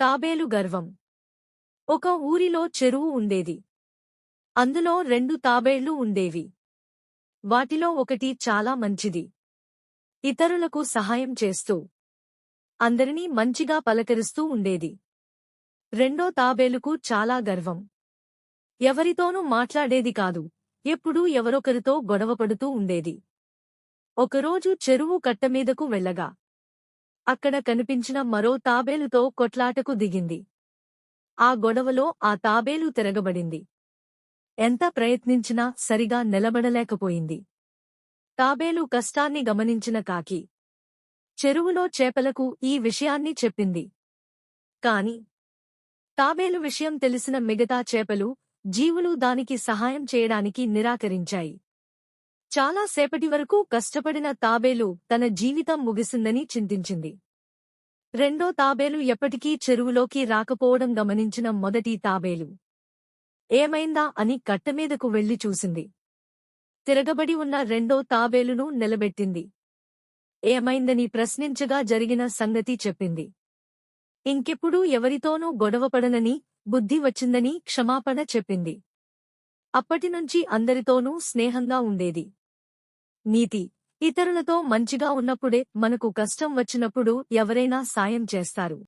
తాబేలు గర్వం. ఒక ఊరిలో చెరువు ఉండేది. అందులో రెండు తాబేళ్ళు ఉండేవి. వాటిలో ఒకటి చాలా మంచిది. ఇతరులకు సహాయం చేస్తూ అందరినీ మంచిగా పలకరిస్తూ ఉండేది. రెండో తాబేలుకు చాలా గర్వం. ఎవరితోనూ మాట్లాడేది కాదు. ఎప్పుడూ ఎవరొకరితో గొడవపడుతూ ఉండేది. ఒకరోజు చెరువు కట్టమీదకు వెళ్ళగా అక్కడ కనిపించిన మరో తాబేలుతో కొట్లాటకు దిగింది. ఆ గొడవలో ఆ తాబేలు తిరగబడింది. ఎంత ప్రయత్నించినా సరిగా నిలబడలేకపోయింది. తాబేలు కష్టాన్ని గమనించిన కాకి చెరువులో చేపలకు ఈ విషయాన్ని చెప్పింది. కాని తాబేలు విషయం తెలిసిన మిగతా చేపలు జీవులు దానికి సహాయం చేయడానికి నిరాకరించాయి. చాలా సేపటి వరకు కష్టపడిన తాబేలు తన జీవితం ముగిసిందని చింతించింది. రెండో తాబేలు ఎప్పటికీ చెరువులోకి రాకపోవడం గమనించిన మొదటి తాబేలు. ఏమైందా అని కట్టమీదకు వెళ్ళి చూసింది. తిరగబడి ఉన్న రెండో తాబేలును నిలబెట్టింది. ఏమైందని ప్రశ్నించగా జరిగిన సంగతి చెప్పింది. ఇంకెప్పుడూ ఎవరితోనూ గొడవపడనని బుద్ధి వచ్చిందని క్షమాపణ చెప్పింది. అప్పటినుంచి అందరితోనూ స్నేహంగా ఉండేది. నీతి. ఇతరులతో మంచిగా ఉన్నప్పుడే మనకు కష్టం వచ్చినప్పుడు ఎవరైనా సాయం చేస్తారు.